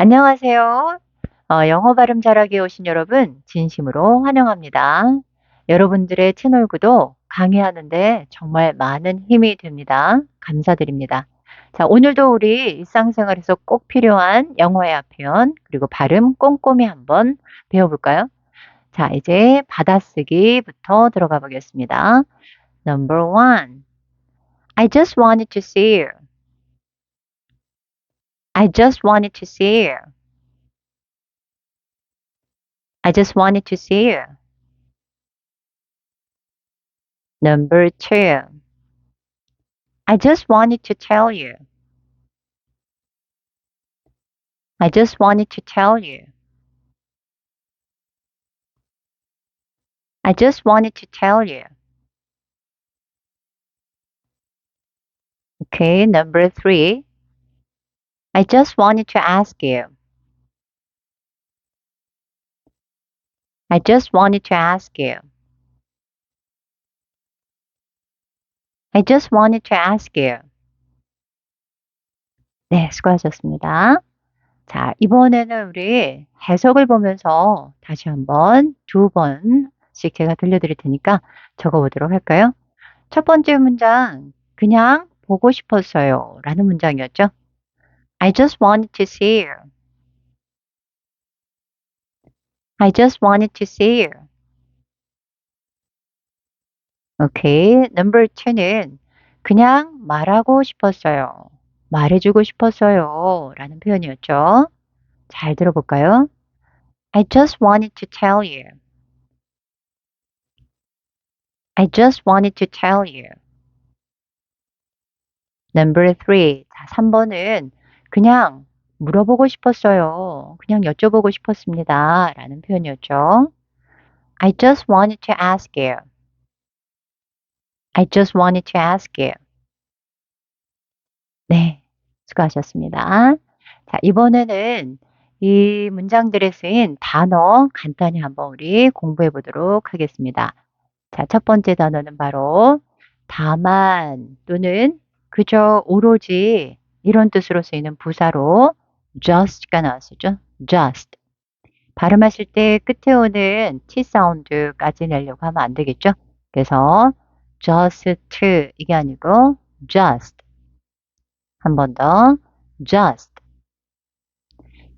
안녕하세요. 어, 영어 발음 잘하기 오신 여러분 진심으로 환영합니다. 여러분들의 채널 구독 강의하는데 정말 많은 힘이 됩니다. 감사드립니다. 자, 오늘도 우리 일상생활에서 꼭 필요한 영어의 표현 그리고 발음 꼼꼼히 한번 배워볼까요? 자, 이제 받아쓰기부터 들어가 보겠습니다. Number one. I just wanted to see you. I just wanted to see you. I just wanted to see you. Number two. I just wanted to tell you. I just wanted to tell you. I just wanted to tell you. Okay, number three. I just wanted to ask you. I just wanted to ask you. I just wanted to ask you. 네, 수고하셨습니다. 자, 이번에는 우리 해석을 보면서 다시 한번 두 번씩 제가 들려드릴 테니까 적어보도록 할까요? 첫 번째 문장, 그냥 보고 싶었어요. 라는 문장이었죠. I just wanted to see you. I just wanted to see you. 오케이. number two는 그냥 말하고 싶었어요. 말해주고 싶었어요. 라는 표현이었죠. 잘 들어볼까요? I just wanted to tell you. I just wanted to tell you. Number three. 자, 3번은 그냥 물어보고 싶었어요. 그냥 여쭤보고 싶었습니다. 라는 표현이었죠. I just wanted to ask you. I just wanted to ask you. 네, 수고하셨습니다. 자, 이번에는 이 문장들에 쓰인 단어 간단히 한번 우리 공부해 보도록 하겠습니다. 자, 첫 번째 단어는 바로 다만 또는 그저 오로지 이런 뜻으로 쓰이는 부사로 just가 나왔었죠. just. 발음하실 때 끝에 오는 t 사운드까지 내려고 하면 안 되겠죠. 그래서 just 이게 아니고 just. 한 번 더. just.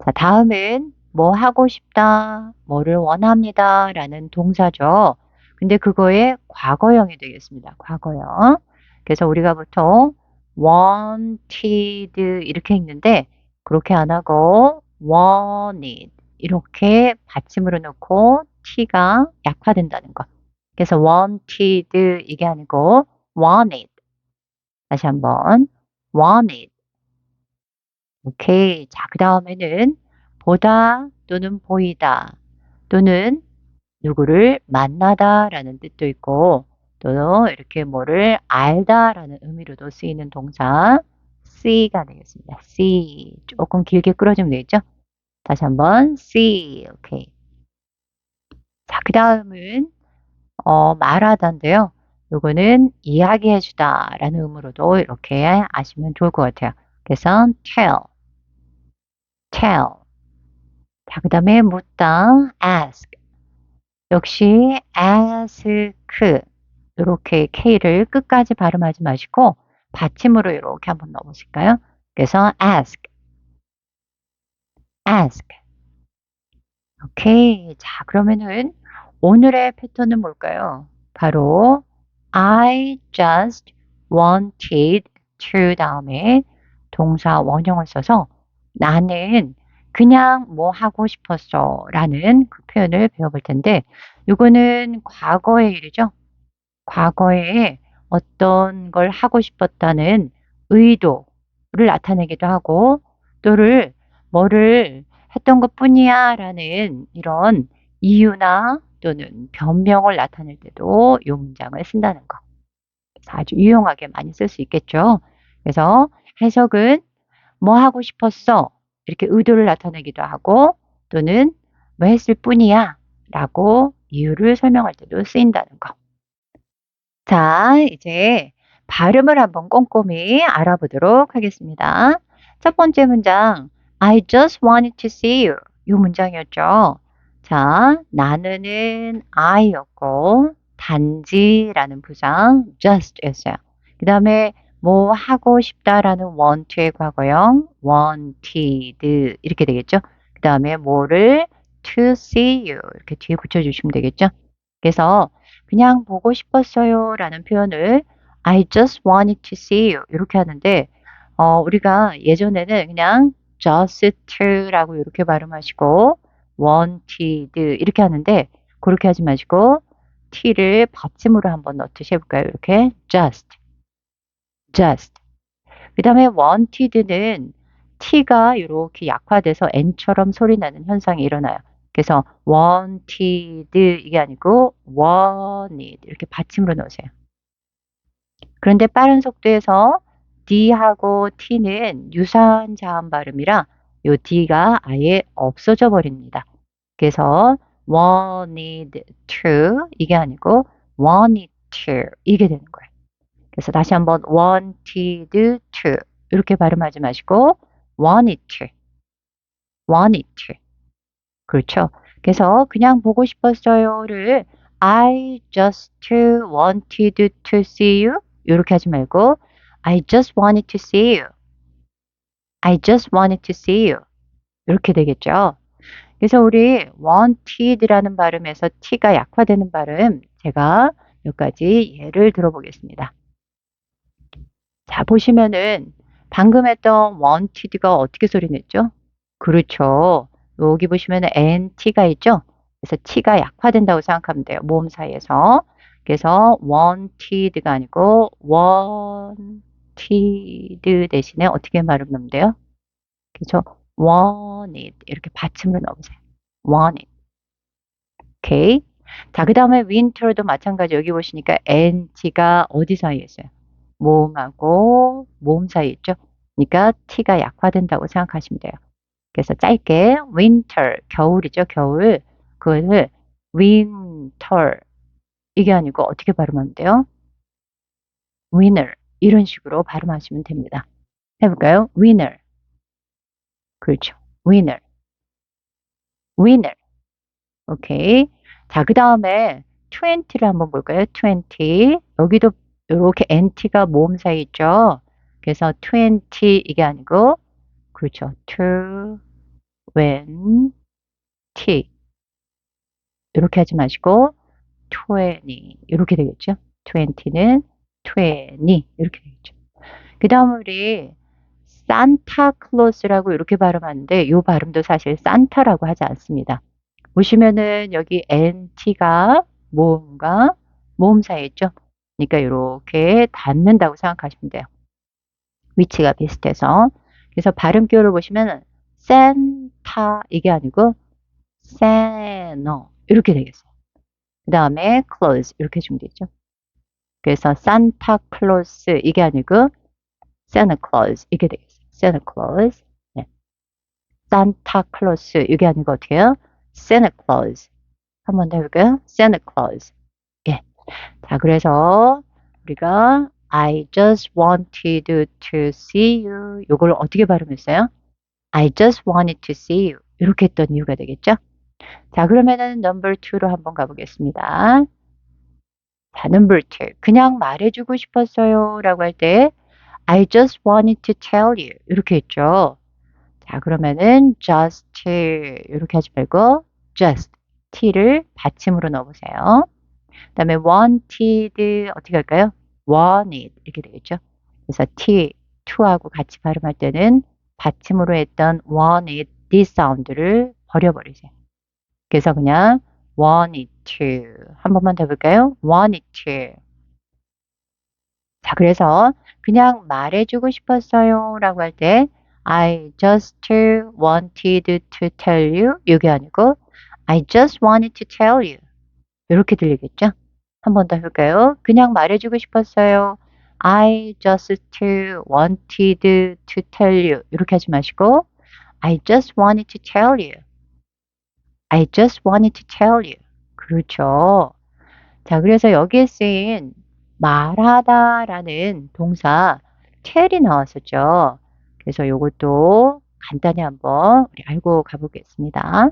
자, 다음은 뭐 하고 싶다, 뭐를 원합니다 라는 동사죠. 근데 그거의 과거형이 되겠습니다. 과거형. 그래서 우리가 보통 wanted 이렇게 읽는데 그렇게 안 하고 wanted 이렇게 받침으로 넣고 t가 약화된다는 거. 그래서 wanted 이게 아니고 wanted. 다시 한번 wanted. 오케이. 자, 그 다음에는 보다 또는 보이다 또는 누구를 만나다 라는 뜻도 있고 또 이렇게 뭐를 알다라는 의미로도 쓰이는 동사 see가 되겠습니다. see 조금 길게 끌어주면 되겠죠? 다시 한번 see 오케이. 자, 그 다음은 어, 말하다인데요. 요거는 이야기해주다 라는 의미로도 이렇게 아시면 좋을 것 같아요. 그래서 tell, tell. 자, 그 다음에 묻다, ask. 역시 ask. 이렇게 K를 끝까지 발음하지 마시고 받침으로 이렇게 한번 넣어보실까요? 그래서 ask, ask. 오케이. 자, 그러면은 오늘의 패턴은 뭘까요? 바로 I just wanted to 다음에 동사 원형을 써서 나는 그냥 뭐 하고 싶었어 라는 그 표현을 배워볼 텐데 이거는 과거의 일이죠. 과거에 어떤 걸 하고 싶었다는 의도를 나타내기도 하고 또를 뭐를 했던 것 뿐이야 라는 이런 이유나 또는 변명을 나타낼 때도 이 문장을 쓴다는 거. 아주 유용하게 많이 쓸 수 있겠죠. 그래서 해석은 뭐 하고 싶었어? 이렇게 의도를 나타내기도 하고 또는 뭐 했을 뿐이야 라고 이유를 설명할 때도 쓰인다는 거. 자, 이제 발음을 한번 꼼꼼히 알아보도록 하겠습니다. 첫 번째 문장, I just wanted to see you. 이 문장이었죠. 자, 나는은 I였고 단지라는 부상 just였어요. 그 다음에 뭐 하고 싶다라는 want의 과거형 wanted 이렇게 되겠죠. 그 다음에 뭐를 to see you 이렇게 뒤에 붙여주시면 되겠죠. 그래서 그냥 보고 싶었어요 라는 표현을 I just wanted to see you 이렇게 하는데 어, 우리가 예전에는 그냥 just to라고 이렇게 발음하시고 wanted 이렇게 하는데 그렇게 하지 마시고 t를 받침으로 한번 넣듯이 해볼까요? 이렇게 just just 그 다음에 wanted는 t가 이렇게 약화돼서 n처럼 소리 나는 현상이 일어나요. 그래서 wanted 이게 아니고 wanted 이렇게 받침으로 넣으세요. 그런데 빠른 속도에서 D하고 T는 유사한 자음 발음이라 요 D가 아예 없어져 버립니다. 그래서 wanted to 이게 아니고 wanted to 이게 되는 거예요. 그래서 다시 한번 wanted to 이렇게 발음하지 마시고 wanted to wanted to 그렇죠. 그래서 그냥 보고 싶었어요를 I just wanted to see you 이렇게 하지 말고 I just wanted to see you. I just wanted to see you. 이렇게 되겠죠. 그래서 우리 wanted라는 발음에서 t가 약화되는 발음 제가 몇 가지 예를 들어보겠습니다. 자 보시면은 방금 했던 wanted가 어떻게 소리 냈죠? 그렇죠. 여기 보시면 nt가 있죠? 그래서 t가 약화된다고 생각하면 돼요. 모음 사이에서. 그래서 wanted가 아니고 wanted 대신에 어떻게 발음하면 돼요? 그렇죠? wanted 이렇게 받침으로 넣으세요. wanted. 오케이. 자, 그 다음에 winter도 마찬가지 여기 보시니까 nt가 어디 사이에 있어요? 모음하고 모음 사이에 있죠? 그러니까 t가 약화된다고 생각하시면 돼요. 그래서 짧게 winter, 겨울이죠, 겨울. 그것을 winter 이게 아니고 어떻게 발음하면 돼요? winner 이런 식으로 발음하시면 됩니다. 해볼까요? winner 그렇죠. winner winner 오케이. 자, 그 다음에 20를 한번 볼까요? 20 여기도 이렇게 nt가 모음 사이 있죠. 그래서 20 이게 아니고 그렇죠. to when t 이렇게 하지 마시고 20 이렇게 되겠죠. 20는 20 이렇게 되겠죠. 그 다음 우리 산타클로스라고 이렇게 발음하는데 이 발음도 사실 산타라고 하지 않습니다. 보시면은 여기 nt가 모음과 모음 사이에 있죠. 그러니까 이렇게 닿는다고 생각하시면 돼요. 위치가 비슷해서 그래서 발음교를 보시면 센타 이게 아니고 세너 이렇게 되겠어요. 그 다음에 close 이렇게 준비되죠. 그래서 산타 클로스 이게 아니고 세나클로스 이게 되겠어요. 세나클로스 네. 산타 클로스 이게 아니고 어떻게 해요? 세나클로스 한번 더 해볼까요? 세나클로스 예. 자 그래서 우리가 I just wanted to see you 요걸 어떻게 발음했어요? I just wanted to see you 이렇게 했던 이유가 되겠죠? 자, 그러면은 number 2로 한번 가보겠습니다. 자, number 2. 그냥 말해주고 싶었어요. 라고 할 때, I just wanted to tell you. 이렇게 했죠. 자, 그러면은 just 이렇게 하지 말고 just t를 받침으로 넣어보세요. 그 다음에 wanted 어떻게 할까요? Wanted 이렇게 되겠죠. 그래서 t, to하고 같이 발음할 때는 받침으로 했던 wanted this 사운드를 버려버리세요. 그래서 그냥 wanted to 한 번만 더 해볼까요? wanted to 자 그래서 그냥 말해주고 싶었어요 라고 할 때 I just wanted to tell you 이게 아니고 I just wanted to tell you 이렇게 들리겠죠? 한 번 더 해볼까요? 그냥 말해주고 싶었어요. I just wanted to tell you 이렇게 하지 마시고 I just wanted to tell you I just wanted to tell you. 그렇죠. 자, 그래서 여기에 쓰인 말하다 라는 동사 tell이 나왔었죠. 그래서 이것도 간단히 한번 우리 알고 가보겠습니다.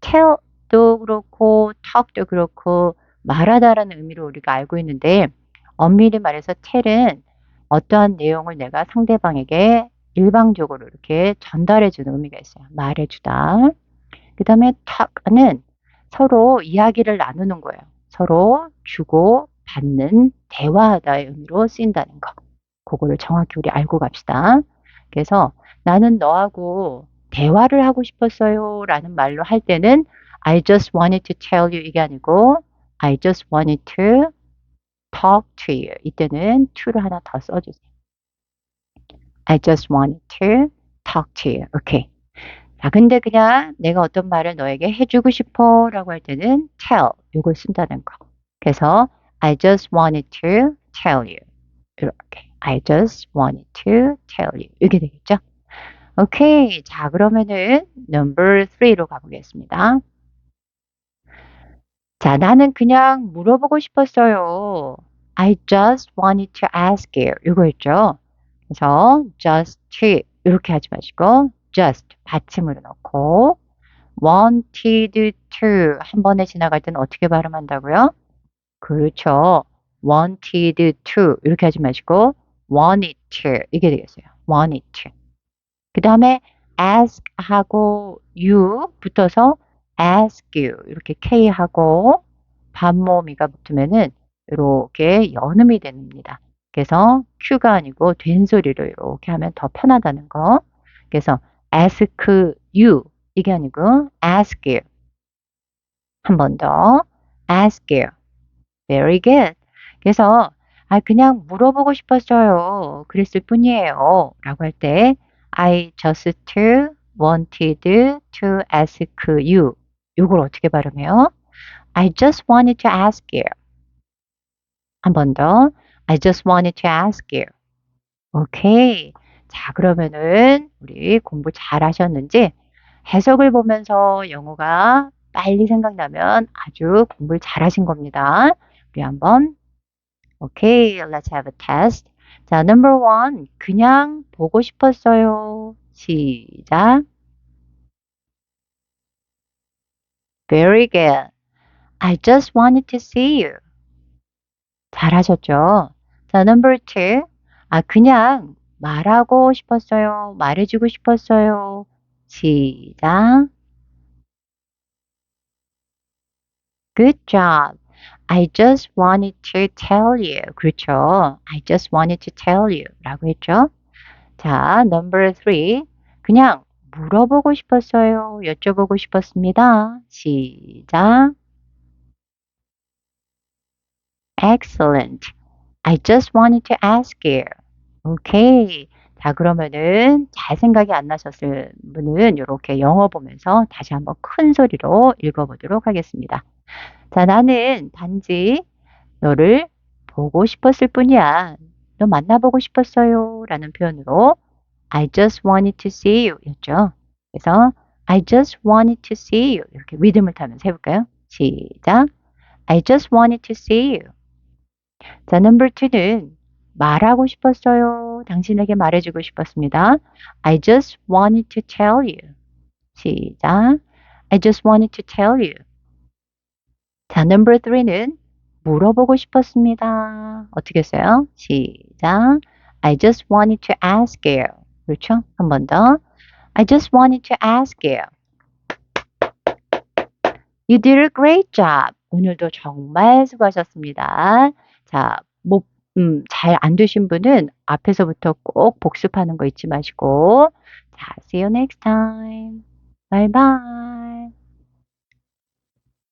tell도 그렇고 talk도 그렇고 말하다라는 의미로 우리가 알고 있는데 엄밀히 말해서 tell은 어떠한 내용을 내가 상대방에게 일방적으로 이렇게 전달해 주는 의미가 있어요. 말해 주다. 그 다음에 talk는 서로 이야기를 나누는 거예요. 서로 주고 받는 대화하다의 의미로 쓰인다는 거. 그거를 정확히 우리 알고 갑시다. 그래서 나는 너하고 대화를 하고 싶었어요 라는 말로 할 때는 I just wanted to tell you 이게 아니고 I just wanted to talk to you. 이때는 to를 하나 더 써주세요. I just wanted to talk to you. 오케이. 자, 근데 그냥 내가 어떤 말을 너에게 해주고 싶어 라고 할 때는 tell 이걸 쓴다는 거. 그래서 I just wanted to tell you. 이렇게. I just wanted to tell you. 이렇게 되겠죠? 오케이. 자, 그러면은 number 3로 가보겠습니다. 자, 나는 그냥 물어보고 싶었어요. I just wanted to ask you. 이거 있죠? 그래서 just to 이렇게 하지 마시고 just 받침으로 넣고 wanted to 한 번에 지나갈 때는 어떻게 발음한다고요? 그렇죠. wanted to 이렇게 하지 마시고 wanted to 이게 되겠어요. wanted to. 그 다음에 ask 하고 you 붙어서 ask you 이렇게 k 하고 반모미가 붙으면은 이렇게 연음이 됩니다. 그래서 q가 아니고 된 소리로 이렇게 하면 더 편하다는 거. 그래서 ask you 이게 아니고 ask you. 한 번 더 ask you. Very good. 그래서 아 그냥 물어보고 싶었어요. 그랬을 뿐이에요. 라고 할 때 I just wanted to ask you. 이걸 어떻게 발음해요? I just wanted to ask you. 한 번 더. I just wanted to ask you. 오케이. 자, 그러면은 우리 공부 잘 하셨는지 해석을 보면서 영어가 빨리 생각나면 아주 공부를 잘 하신 겁니다. 우리 한번 오케이, let's have a test. 자, number one. 그냥 보고 싶었어요. 시작. Very good. I just wanted to see you. 잘하셨죠? 자, number two. 아, 그냥 말하고 싶었어요. 말해주고 싶었어요. 시작. Good job. I just wanted to tell you. 그렇죠. I just wanted to tell you. 라고 했죠. 자, number three. 그냥 물어보고 싶었어요. 여쭤보고 싶었습니다. 시작. Excellent. I just wanted to ask you. 오케이. 자, 그러면은 잘 생각이 안 나셨을 분은 이렇게 영어 보면서 다시 한번 큰 소리로 읽어보도록 하겠습니다. 자, 나는 단지 너를 보고 싶었을 뿐이야. 너 만나보고 싶었어요. 라는 표현으로 I just wanted to see you 였죠. 그래서 I just wanted to see you 이렇게 리듬을 타면서 해볼까요? 시작. I just wanted to see you. 자, number two는 말하고 싶었어요. 당신에게 말해주고 싶었습니다. I just wanted to tell you. 시작. I just wanted to tell you. 자, number three는 물어보고 싶었습니다. 어떻게 써요? 시작. I just wanted to ask you. 그렇죠? 한 번 더. I just wanted to ask you. You did a great job. 오늘도 정말 수고하셨습니다. 자, 뭐, 음, 잘 안 되신 분은 앞에서부터 꼭 복습하는 거 잊지 마시고. 자, see you next time. Bye bye.